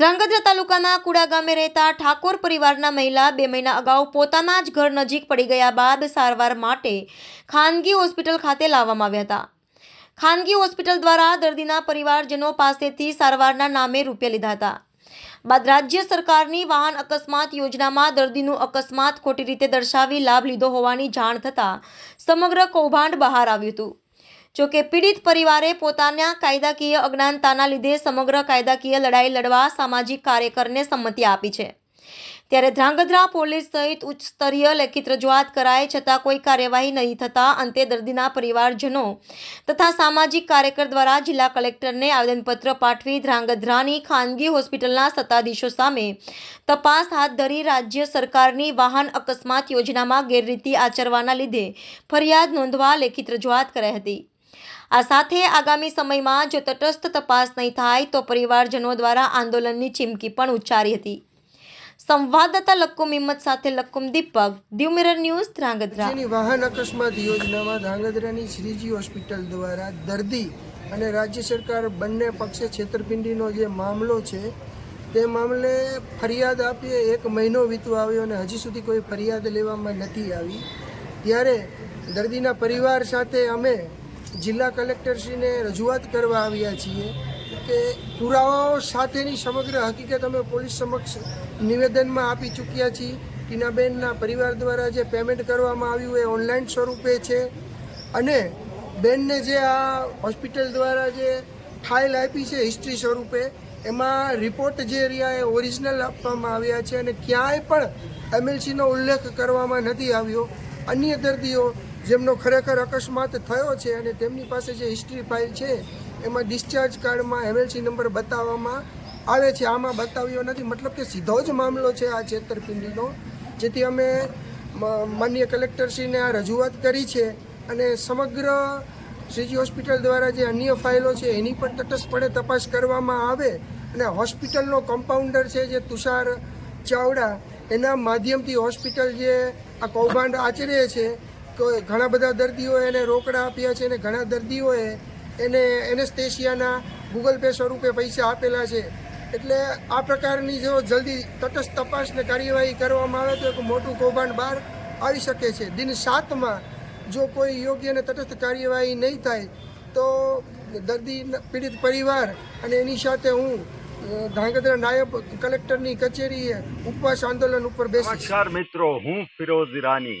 ધ્રાંગધ્રા તાલુકાના કુડા ગામે રહેતા ઠાકોર પરિવારના મહિલા બે મહિના અગાઉ પોતાના જ ઘર નજીક પડી ગયા બાદ સારવાર માટે ખાનગી હોસ્પિટલ ખાતે લાવવામાં આવ્યા હતા. ખાનગી હોસ્પિટલ દ્વારા દર્દીના પરિવારજનો પાસેથી સારવારના નામે રૂપિયા લીધા હતા. બાદ રાજ્ય સરકારની વાહન અકસ્માત યોજનામાં દર્દીનું અકસ્માત ખોટી રીતે દર્શાવી લાભ લીધો હોવાની જાણ થતાં સમગ્ર કૌભાંડ બહાર આવ્યું હતું. જોકે પીડિત પરિવારે પોતાના કાયદાકીય અજ્ઞાનતાના લીધે સમગ્ર કાયદાકીય લડાઈ લડવા સામાજિક કાર્યકરને સંમતિ આપી છે. ત્યારે ધ્રાંગધ્રા પોલીસ સહિત ઉચ્ચ સ્તરીય લેખિત રજૂઆત કરાય છતાં કોઈ કાર્યવાહી નહીં થતાં અંતે દર્દીના પરિવારજનો તથા સામાજિક કાર્યકર દ્વારા જિલ્લા કલેક્ટરને આવેદનપત્ર પાઠવી ધ્રાંગધ્રાની ખાનગી હોસ્પિટલના સત્તાધીશો સામે તપાસ હાથ ધરી રાજ્ય સરકારની વાહન અકસ્માત યોજનામાં ગેરરીતિ આચરવાના લીધે ફરિયાદ નોંધવા લેખિત રજૂઆત કરાઈ હતી. આ સાથે આગામી સમયમાં જો તટસ્થ તપાસ નહીં થાય, તો પરિવારજનો દ્વારા આંદોલનની ચીમકી પણ ઉચ્ચારી હતી. સંવાદદાતા લક્કુમ હિંમત સાથે લક્કુમ દીપક દીવ મિરર ન્યૂઝ ધ્રાંગધ્રા. વાહન અકસ્માત યોજનામાં ધ્રાંગધ્રાની શ્રીજી હોસ્પિટલ દ્વારા દર્દી અને રાજ્ય સરકાર બંને પક્ષે છેતરપિંડીનો જે મામલો છે, તે મામલે ફરિયાદ આપીએ, એક મહિનો વીતવા આવ્યો અને હજી સુધી કોઈ ફરિયાદ લેવામાં નથી આવી. ત્યારે દર્દીના પરિવાર સાથે અમે જિલ્લા કલેક્ટરશ્રીને રજૂઆત કરવા આવ્યા છીએ કે પુરાવાઓ સાથેની સમગ્ર હકીકત અમે પોલીસ સમક્ષ નિવેદનમાં આપી ચૂક્યા છીએ. ટીનાબેનના પરિવાર દ્વારા જે પેમેન્ટ કરવામાં આવ્યું એ ઓનલાઈન સ્વરૂપે છે અને બેનને જે આ હોસ્પિટલ દ્વારા જે ફાઇલ આપી છે હિસ્ટ્રી સ્વરૂપે, એમાં રિપોર્ટ જે રહ્યા એ ઓરિજિનલ આપવામાં આવ્યા છે અને ક્યાંય પણ એમએલસીનો ઉલ્લેખ કરવામાં નથી આવ્યો. અન્ય દર્દીઓ જેમનો ખરેખર અકસ્માત થયો છે અને તેમની પાસે જે હિસ્ટ્રી ફાઇલ છે, એમાં ડિસ્ચાર્જ કાર્ડમાં એમએલસી નંબર બતાવવામાં આવે છે. આમાં બતાવ્યો નથી. મતલબ કે સીધો જ મામલો છે આ છેતરપિંડીનો, જેથી અમે માન્ય કલેક્ટરશ્રીને આ રજૂઆત કરી છે અને સમગ્ર શ્રીજી હોસ્પિટલ દ્વારા જે અન્ય ફાઇલો છે, એની પણ તટસ્થપણે તપાસ કરવામાં આવે અને હોસ્પિટલનો કમ્પાઉન્ડર છે જે તુષાર ચાવડા, એના માધ્યમથી હોસ્પિટલ જે આ કૌભાંડ આચરે છે ઘણા બધા દર્દીઓએ એને રોકડા આપ્યા છે અને ઘણા દર્દીઓએ એને એનેસ્થેશિયાના ગૂગલ પે સ્વરૂપે પૈસા આપેલા છે. એટલે આ પ્રકારની જો જલ્દી તટસ્થ તપાસને કાર્યવાહી કરવામાં આવે તો એક મોટું કૌભાંડ બહાર આવી શકે છે. દિન સાતમાં જો કોઈ યોગ્ય અને તટસ્થ કાર્યવાહી નહીં થાય તો દર્દી પીડિત પરિવાર અને એની સાથે હું અ, ધ્રાંગધ્રા નાયબ કલેક્ટરની કચેરીએ ઉપવાસ આંદોલન ઉપર બેસી નમસ્કાર મિત્રો હું ફિરોઝ ઈરાની.